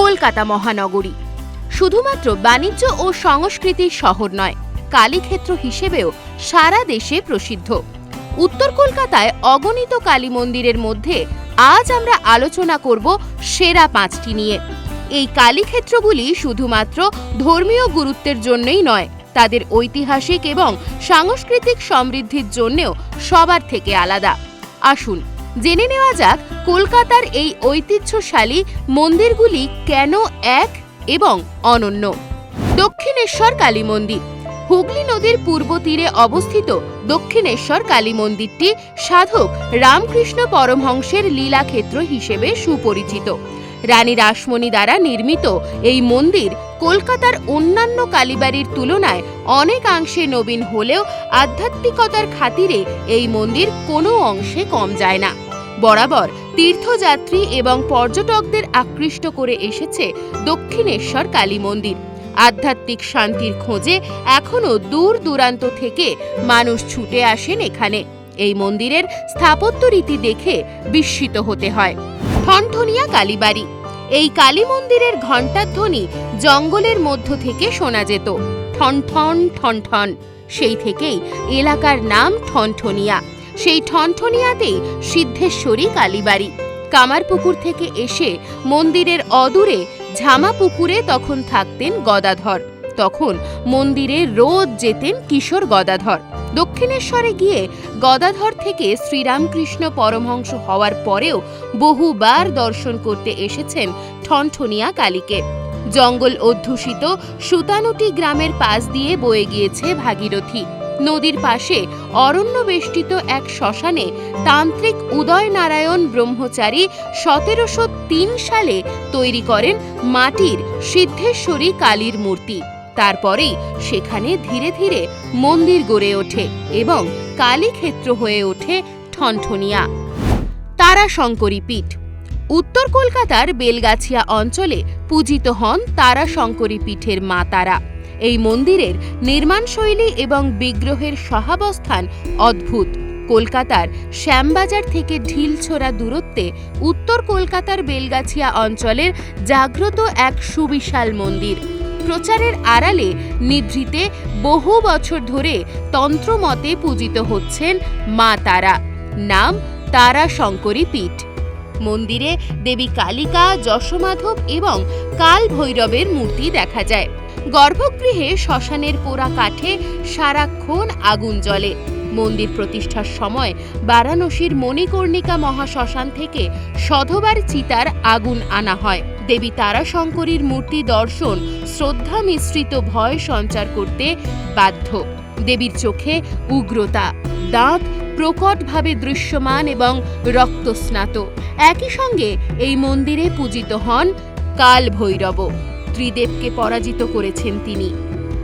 কলকাতা মহানগরী। শুধুমাত্র বাণিজ্য ও সংস্কৃতির শহর নয়, কালীক্ষেত্র হিসেবেও সারা দেশে প্রসিদ্ধ। উত্তর কলকাতায় অগণিত কালী মন্দিরের মধ্যে আজ আমরা আলোচনা করব সেরা পাঁচটি নিয়ে। এই কালীক্ষেত্রগুলি শুধুমাত্র ধর্মীয় গুরুত্বের জন্যই নয়, তাদের ঐতিহাসিক এবং সাংস্কৃতিক সমৃদ্ধির জন্যেও সবার থেকে আলাদা। আসুন জেনে নেওয়া যাক কলকাতার এই ঐতিহ্যশালী মন্দিরগুলি কেন এক এবং অনন্য। দক্ষিণেশ্বর কালী মন্দির। হুগলি নদীর পূর্ব তীরে অবস্থিত দক্ষিণেশ্বর কালী মন্দিরটি সাধক রামকৃষ্ণ পরমহংসের লীলাক্ষেত্র হিসেবে সুপরিচিত। রানী রাসমণি দ্বারা নির্মিত এই মন্দির কলকাতার অন্যান্য কালীবাড়ির তুলনায় অনেকাংশে নবীন হলেও আধ্যাত্মিকতার খাতিরে এই মন্দির কোনো অংশে কম যায় না। বরাবর তীর্থযাত্রী এবং পর্যটকদের আকৃষ্ট করে এসেছে দক্ষিণেশ্বর কালী মন্দির। আধ্যাত্মিক শান্তির খোঁজে এখনও দূর দূরান্ত থেকে মানুষ ছুটে আসেন এখানে। এই মন্দিরের স্থাপত্য রীতি দেখে বিস্মিত হতে হয়। ঠনঠনিয়া কালীবাড়ি। এই কালী মন্দিরের ঘণ্টার ধ্বনি জঙ্গলের মধ্য থেকে শোনা যেত। ঠন ঠন ঠন ঠন সেই থেকেই এলাকার নাম ঠনঠনিয়া। সেই ঠনঠনিয়াতেই সিদ্ধেশ্বরী কালীবাড়ি। কামারপুকুর থেকে এসে মন্দিরের অদূরে ঝামা পুকুরে তখন থাকতেন গদাধর। তখন মন্দিরে রোজ যেতেন কিশোর গদাধর। দক্ষিণেশ্বরে গিয়ে গদাধর থেকে শ্রীরামকৃষ্ণ পরমহংস হওয়ার পরেও বহুবার দর্শন করতে এসেছেন ঠনঠনিয়া কালীকে। জঙ্গল অধ্যুষিত সুতানুটি গ্রামের পাশ দিয়ে বয়ে গিয়েছে ভাগীরথী। নদীর পাশে অরণ্য বেষ্টিত এক শ্মশানে তান্ত্রিক উদয় নারায়ণ ব্রহ্মচারী সতেরোশো তিন সালে তৈরি করেন মাটির সিদ্ধেশ্বরী কালীর মূর্তি। তারপরেই সেখানে ধীরে ধীরে মন্দির গড়ে ওঠে এবং কালীক্ষেত্র হয়ে ওঠে ঠনঠনিয়া। তারাশঙ্করী পীঠ উত্তর কলকাতার বেলগাছিয়া অঞ্চলে পূজিত হন তারাশঙ্করী পীঠের মা তারা। এই মন্দিরের নির্মাণশৈলী এবং বিগ্রহের সহাবস্থান অদ্ভুত। কলকাতার শ্যামবাজার থেকে ঢিলছোড়া দূরত্বে উত্তর কলকাতার বেলগাছিয়া অঞ্চলের জাগ্রত এক সুবিশাল মন্দির। প্রচারের আড়ালে নিভৃতে বহু বছর ধরে তন্ত্রমতে পূজিত হচ্ছেন মা তারা। নাম তারা শঙ্করী পীঠ। মন্দিরে দেবী কালিকা, যশমাধব এবং কাল ভৈরবের মূর্তি দেখা যায়। গর্ভগৃহে শ্মশানের পোড়া কাঠে সারাক্ষণ আগুন জ্বলে। মন্দির প্রতিষ্ঠার সময় বারাণসীর মণিকর্ণিকা মহাশ্মশান থেকে সধবার চিতার আগুন আনা হয়। দেবী তারাশঙ্করীর মূর্তি দর্শন শ্রদ্ধা মিশ্রিত ভয় সঞ্চার করতে বাধ্য। দেবীর চোখে উগ্রতা, দাঁত প্রকটভাবে দৃশ্যমান এবং রক্তস্নাত। একই সঙ্গে এই মন্দিরে পূজিত হন কাল ভৈরব ত্রিদেবকে পরাজিত করেছেন তিনি।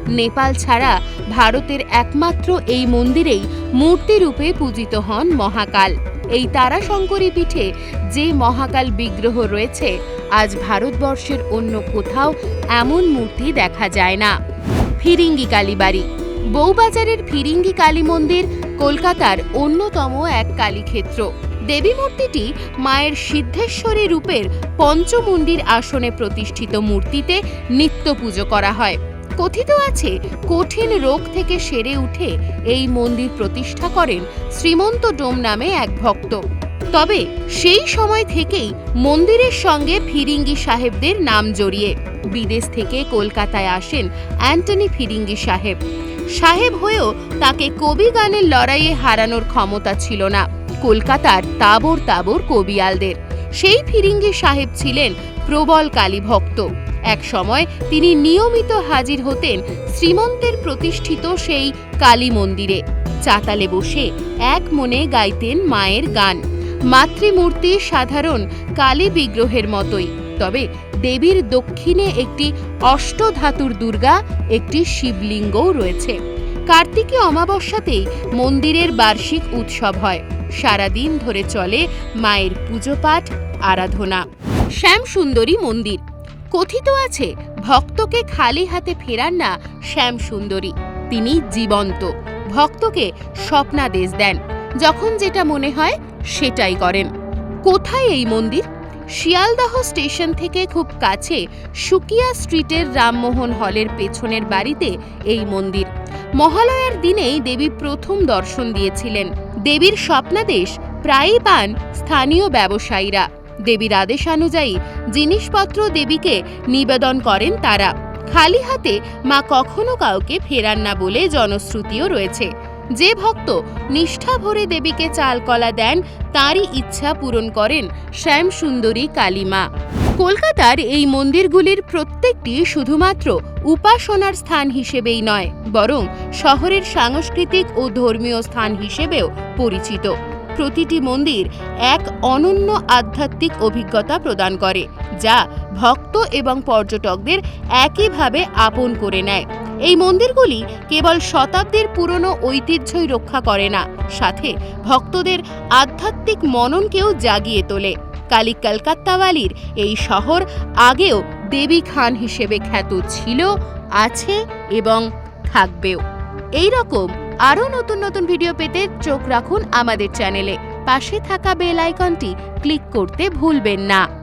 নেপাল ছাড়া ভারতের একমাত্র এই মন্দিরেই মূর্তিরূপে পূজিত হন মহাকাল। এই তারাশঙ্করী পীঠে যে মহাকাল বিগ্রহ রয়েছে, আজ ভারতবর্ষের অন্য কোথাও এমন মূর্তি দেখা যায় না। ফিরিঙ্গি কালীবাড়ি। বউবাজারের ফিরিঙ্গি কালী মন্দির কলকাতার অন্যতম এক কালীক্ষেত্র। দেবী মূর্তিটি মায়ের সিদ্ধেশ্বরী রূপের পঞ্চমুণ্ডির আসনে প্রতিষ্ঠিত মূর্তিতে নিত্য পুজো করা হয়। কথিত আছে, কঠিন রোগ থেকে সেরে উঠে এই মন্দির প্রতিষ্ঠা করেন শ্রীমন্ত ডোম নামে এক ভক্ত। তবে সেই সময় থেকেই মন্দিরের সঙ্গে ফিরিঙ্গি সাহেবদের নাম জড়িয়ে বিদেশ থেকে কলকাতায় আসেন অ্যান্টনি ফিরিঙ্গি সাহেব। সাহেব হয়েও তাকে কবি গানের লড়াইয়ে হারানোর ক্ষমতা ছিল না। কলকাতার তাবর তাবর কবিয়ালদের। সেই ফিরিঙ্গি সাহেব ছিলেন প্রবল কালী ভক্ত। এক সময় তিনি নিয়মিত হাজির হতেন শ্রীমন্তের প্রতিষ্ঠিত সেই কালী মন্দিরে। চাতালে বসে এক মনে গাইতেন মায়ের গান। মাতৃমূর্তি সাধারণ কালী বিগ্রহের মতোই। তবে দেবীর দক্ষিণে একটি অষ্টধাতুর দুর্গা, একটি শিবলিঙ্গও রয়েছে। কার্তিকী অমাবস্যাতেই মন্দিরের বার্ষিক উৎসব হয়। সারাদিন ধরে চলে মায়ের পুজো পাঠ আরাধনা। শ্যাম সুন্দরী মন্দির। কথিত আছে, ভক্তকে খালি হাতে ফেরান না শ্যাম সুন্দরী তিনি জীবন্ত। ভক্তকে স্বপ্নাদেশ দেন। যখন যেটা মনে হয় সেটাই করেন। কোথায় এই মন্দির? শিয়ালদহ স্টেশন থেকে খুব কাছে সুকিয়া স্ট্রিটের রামমোহন হলের পেছনের বাড়িতে এই মন্দির। মহালয়ার দিনেই দেবী প্রথম দর্শন দিয়েছিলেন। দেবীর স্বপ্নাদেশ প্রায়ই পান স্থানীয় ব্যবসায়ীরা। দেবীর আদেশানুযায়ী জিনিসপত্র দেবীকে নিবেদন করেন তারা। খালি হাতে মা কখনো কাউকে ফেরান না বলে জনশ্রুতিও রয়েছে। যে ভক্ত নিষ্ঠা ভরে দেবীকে চালকলা দেন, তারই ইচ্ছা পূরণ করেন শ্যাম সুন্দরী কালীমা। কলকাতার এই মন্দিরগুলির প্রত্যেকটি শুধুমাত্র উপাসনার স্থান হিসেবেই নয়, বরং শহরের সাংস্কৃতিক ও ধর্মীয় স্থান হিসেবেও পরিচিত। প্রতিটি মন্দির এক অনন্য আধ্যাত্মিক অভিজ্ঞতা প্রদান করে, যা ভক্ত এবং পর্যটকদের একইভাবে আপন করে নেয়। এই মন্দিরগুলি কেবল শতাব্দীর পুরনো ঐতিহ্যই রক্ষা করে না, সাথে ভক্তদের আধ্যাত্মিক মননকেও জাগিয়ে তোলে। কালী কলকাত্তাওয়ালির এই শহর আগেও দেবী খান হিসেবে খ্যাত ছিল, আছে এবং থাকবেও। এই রকম আরও নতুন নতুন ভিডিও পেতে চোখ রাখুন আমাদের চ্যানেলে। পাশে থাকা বেল আইকনটি ক্লিক করতে ভুলবেন না।